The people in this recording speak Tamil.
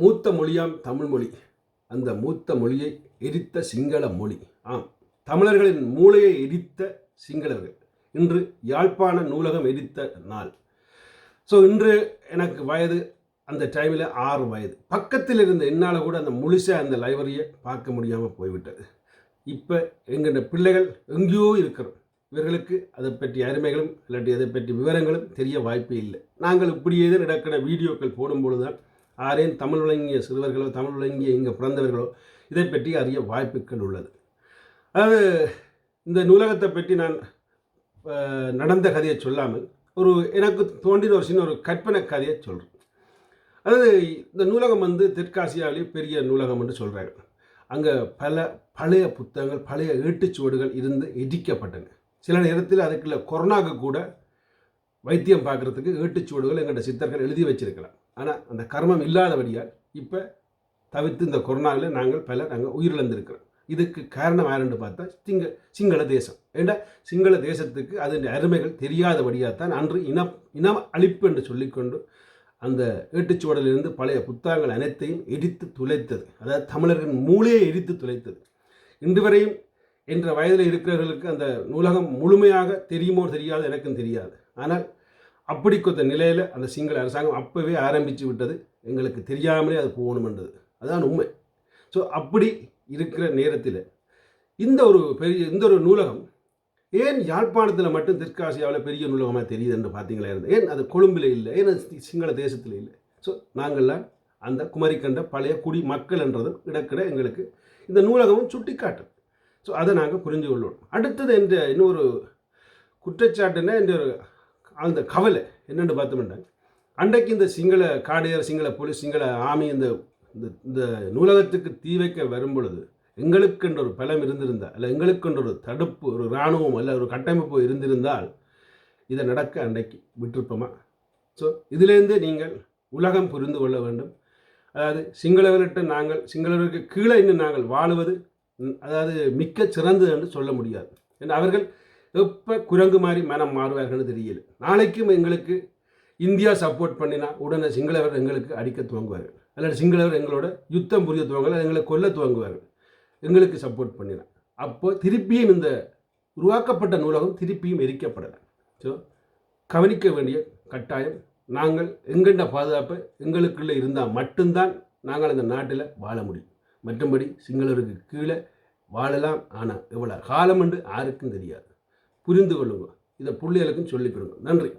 மூத்த மொழியாம் தமிழ் மொழி. அந்த மூத்த மொழியை எரித்த சிங்கள மொழி. ஆம் தமிழர்களின் மூளையை எரித்த சிங்களர்கள். இன்று யாழ்ப்பாண நூலகம் எரித்த நாள். ஸோ இன்று எனக்கு வயது அந்த டைமில் ஆறு வயது. பக்கத்தில் இருந்த என்னால் கூட அந்த முழுசாக அந்த லைப்ரரியை பார்க்க முடியாமல் போய்விட்டது. இப்போ எங்களோட பிள்ளைகள் எங்கேயோ இருக்கிறோம். இவர்களுக்கு அதை பற்றி அருமைகளும் இல்லாட்டி அதை பற்றி விவரங்களும் தெரிய வாய்ப்பே இல்லை. நாங்கள் இப்படியே தான் நடக்கிற வீடியோக்கள் போடும்பொழுது தான் ஆரேன் தமிழ் விளங்கிய சிறுவர்களோ தமிழ் விளங்கிய இங்கே பிறந்தவர்களோ இதை பற்றி அறிய வாய்ப்புகள் உள்ளது. அதாவது இந்த நூலகத்தை பற்றி நான் நடந்த கதையை சொல்லாமல் ஒரு எனக்கு தோன்றின ஒரு சின்ன ஒரு கற்பனை கதையை சொல்கிறேன் அதாவது இந்த நூலகம் வந்து தெற்காசியாவிலேயே பெரிய நூலகம் என்று சொல்கிறாங்க அங்கே பல பழைய புத்தகங்கள் பழைய ஏட்டுச்சுவடுகள் இருந்து இடிக்கப்பட்டன சில நேரத்தில் அதுக்குள்ள கொரோனாக்கு கூட வைத்தியம் பார்க்குறதுக்கு ஏட்டுச்சுவடுகள் எங்கள்கிட்ட சித்தர்கள் எழுதி வச்சிருக்கலாம். ஆனால் அந்த கர்மம் இல்லாதபடியால் இப்போ தவிர்த்து இந்த கொரோனாவில் நாங்கள் பல நாங்கள் உயிரிழந்திருக்கிறோம். இதுக்கு காரணம் யாருன்னு பார்த்தா சிங்க சிங்கள தேசம். ஏண்டா? சிங்கள தேசத்துக்கு அதன் அருமைகள் தெரியாதபடியாக தான் அன்று இனம் இனம் அழிப்பு என்று சொல்லிக்கொண்டு அந்த ஏட்டுச்சுவடலிருந்து பழைய புத்தகங்கள் அனைத்தையும் எரித்து துளைத்தது. அதாவது தமிழர்களின் மூளையை எரித்து துளைத்தது. இன்று வரையும் என்ற வயதில் இருக்கிறவர்களுக்கு அந்த நூலகம் முழுமையாக தெரியுமோ தெரியாது எனக்கும் தெரியாது. ஆனால் அப்படி கொடுத்த நிலையில் அந்த சிங்கள அரசாங்கம் அப்போவே ஆரம்பித்து விட்டது. எங்களுக்கு தெரியாமலே அது போகணுமென்றது. அதுதான் உண்மை. ஸோ அப்படி இருக்கிற நேரத்தில் இந்த ஒரு பெரிய இந்த ஒரு நூலகம் ஏன் யாழ்ப்பாணத்தில் மட்டும் தெற்காசியாவில் பெரிய நூலகமாக தெரியுது என்று பார்த்தீங்களா இருந்தது ஏன் அது கொழும்பில் இல்லை? ஏன் அது சிங்கள தேசத்தில் இல்லை? ஸோ நாங்கள்லாம் அந்த குமரிக்கண்ட பழைய குடி மக்கள் என்றதும் இடக்கிட எங்களுக்கு இந்த நூலகமும் சுட்டிக்காட்டும் ஸோ அதை நாங்கள் புரிஞ்சு கொள்ளணும் அடுத்தது என்ற இன்னொரு குற்றச்சாட்டுன்னா என்ற ஒரு அந்த கவலை என்னென்னு பார்த்தோம்னா அன்றைக்கு இந்த சிங்கள காடையர் சிங்கள போலீஸ் சிங்கள ஆமி இந்த இந்த- இந்த நூலகத்துக்கு தீ வைக்க வரும் பொழுது எங்களுக்கென்ற ஒரு பலம் இருந்திருந்தால் இல்லை எங்களுக்கென்ற ஒரு தடுப்பு ஒரு இராணுவம் அல்ல ஒரு கட்டமைப்பு இருந்திருந்தால் இதை நடக்க அன்றைக்கு விட்டிருப்போமா? ஸோ இதிலேருந்து நீங்கள் உலகம் புரிந்து கொள்ள வேண்டும். அதாவது சிங்களவர்கிட்ட நாங்கள் சிங்களவருக்கு கீழே இன்னும் நாங்கள் வாழுவது அதாவது மிக்க சிறந்தது என்று சொல்ல முடியாது. ஏன்னா அவர்கள் எப்போ குரங்கு மாதிரி மனம் மாறுவார்கள்னு தெரியல. நாளைக்கும் எங்களுக்கு இந்தியா சப்போர்ட் பண்ணினா உடனே சிங்களவர் எங்களுக்கு அடிக்க துவங்குவார்கள். அல்லது சிங்களவர் எங்களோட யுத்தம் புரிய துவங்குவார்கள் எங்களை கொல்ல துவங்குவார்கள். எங்களுக்கு சப்போர்ட் பண்ணினா. அப்போ திருப்பியும் இந்த உருவாக்கப்பட்ட நூலகம் திருப்பியும் எரிக்கப்படலை. ஸோ கவனிக்க வேண்டிய கட்டாயம் நாங்கள் எங்கெண்ட பாதுகாப்பு எங்களுக்குள்ளே இருந்தால் மட்டும்தான் நாங்கள் அந்த நாட்டில் வாழ முடியும். மற்றபடி சிங்களருக்கு கீழே வாழலாம். ஆனால் எவ்வளோ காலம் என்று யாருக்கும் தெரியாது. புரிந்து கொள்ளுங்க. இதை பிள்ளைகளுக்கும் சொல்லிக் கொடுங்க. நன்றி.